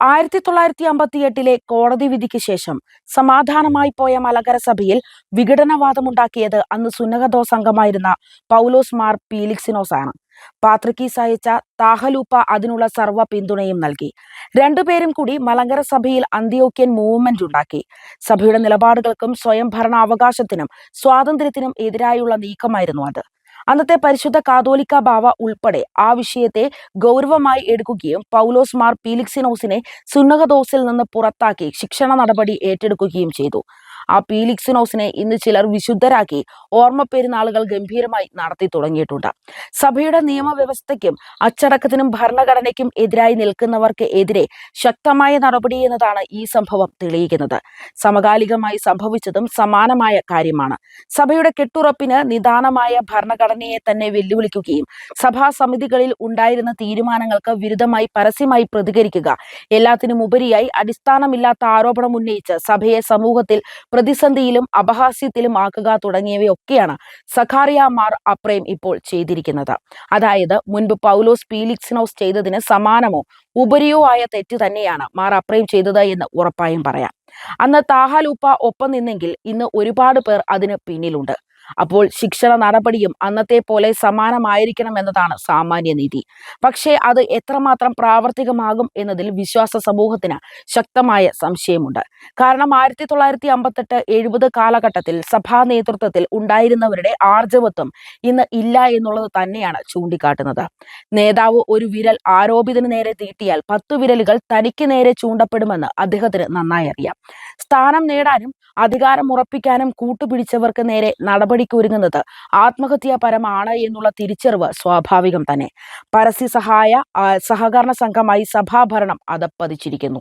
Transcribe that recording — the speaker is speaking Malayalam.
ആയിരത്തി തൊള്ളായിരത്തി അമ്പത്തിയെട്ടിലെ കോടതി വിധിക്ക് ശേഷം സമാധാനമായി പോയ മലകര സഭയിൽ വിഘടനവാദമുണ്ടാക്കിയത് അന്ന് സുന്നഹദോസ് അംഗമായിരുന്ന പൗലോസ് മാർ പീലിക്സിനോസ് ആണ് പാത്രിക്കീസ് അയച്ച താഹലൂപ്പ അതിനുള്ള സർവ പിന്തുണയും നൽകി. രണ്ടുപേരും കൂടി മലങ്കര സഭയിൽ അന്ത്യോക്യൻ മൂവ്മെന്റ് ഉണ്ടാക്കി. സഭയുടെ നിലപാടുകൾക്കും സ്വയം ഭരണാവകാശത്തിനും സ്വാതന്ത്ര്യത്തിനും എതിരായുള്ള നീക്കമായിരുന്നു അത്. അന്നത്തെ പരിശുദ്ധ കാതോലിക്ക ബാവ ഉൾപ്പെടെ ആ വിഷയത്തെ ഗൗരവമായി എടുക്കുകയും പൗലോസ് മാർ പീലിക്സിനോസിനെ സുന്നകദോസിൽ നിന്ന് പുറത്താക്കി ശിക്ഷണ നടപടി ഏറ്റെടുക്കുകയും ചെയ്തു. ആ പീലിക്സിനോസിനെ ഇന്ന് ചിലർ വിശുദ്ധരാക്കി ഓർമ്മ പെരുന്നാളുകൾ ഗംഭീരമായി നടത്തി തുടങ്ങിയിട്ടുണ്ട്. സഭയുടെ നിയമവ്യവസ്ഥയ്ക്കും അച്ചടക്കത്തിനും ഭരണഘടനയ്ക്കും എതിരായി നിൽക്കുന്നവർക്ക് എതിരെ ശക്തമായ നടപടി എന്നതാണ് ഈ സംഭവം തെളിയിക്കുന്നത്. സമകാലികമായി സംഭവിച്ചതും സമാനമായ കാര്യമാണ്. സഭയുടെ കെട്ടുറപ്പിന് നിദാനമായ ഭരണഘടനയെ തന്നെ വെല്ലുവിളിക്കുകയും സഭാ സമിതികളിൽ ഉണ്ടായിരുന്ന തീരുമാനങ്ങൾക്ക് വിരുദ്ധമായി പരസ്യമായി പ്രതികരിക്കുക എല്ലാത്തിനും ഉപരിയായി അടിസ്ഥാനമില്ലാത്ത ആരോപണം ഉന്നയിച്ച് സഭയെ സമൂഹത്തിൽ പ്രതിസന്ധിയിലും അപഹാസ്യത്തിലും ആക്കുക തുടങ്ങിയവയൊക്കെയാണ് സഖാറിയ മാർ അപ്രേം ഇപ്പോൾ ചെയ്തിരിക്കുന്നത്. അതായത് മുൻപ് പൗലോസ് പീലിക്സിനോസ് ചെയ്തതിന് സമാനമോ ഉപരിയോ ആയ തെറ്റ് തന്നെയാണ് മാർ അപ്രേം ചെയ്തത് എന്ന് ഉറപ്പായും പറയാം. അന്ന് താഹാലൂപ്പ ഒപ്പം നിന്നെങ്കിൽ ഇന്ന് ഒരുപാട് പേർ അതിന് പിന്നിലുണ്ട്. അപ്പോൾ ശിക്ഷണ നടപടിയും അന്നത്തെ പോലെ സമാനമായിരിക്കണം എന്നതാണ് സാമാന്യ നീതി. പക്ഷേ അത് എത്രമാത്രം പ്രാവർത്തികമാകും എന്നതിൽ വിശ്വാസ സമൂഹത്തിന് ശക്തമായ സംശയമുണ്ട്. കാരണം ആയിരത്തി തൊള്ളായിരത്തി അമ്പത്തെട്ട് എഴുപത് കാലഘട്ടത്തിൽ സഭാ നേതൃത്വത്തിൽ ഉണ്ടായിരുന്നവരുടെ ആർജവത്വം ഇന്ന് ഇല്ല എന്നുള്ളത് തന്നെയാണ് ചൂണ്ടിക്കാട്ടുന്നത്. നേതാവ് ഒരു വിരൽ ആരോപിതന് നേരെ തീട്ടിയാൽ പത്തു വിരലുകൾ തനിക്ക് നേരെ ചൂണ്ടപ്പെടുമെന്ന് അദ്ദേഹത്തിന് നന്നായി അറിയാം. സ്ഥാനം നേടാനും അധികാരം ഉറപ്പിക്കാനും കൂട്ടുപിടിച്ചവർക്ക് നേരെ നടപടിക്കൊരുങ്ങുന്നത് ആത്മഹത്യാപരമാണ് എന്നുള്ള തിരിച്ചറിവ് സ്വാഭാവികം തന്നെ. പരസ്യ സഹായ സഹകരണ സംഘമായി സഭാഭരണം അതപ്പതിച്ചിരിക്കുന്നു.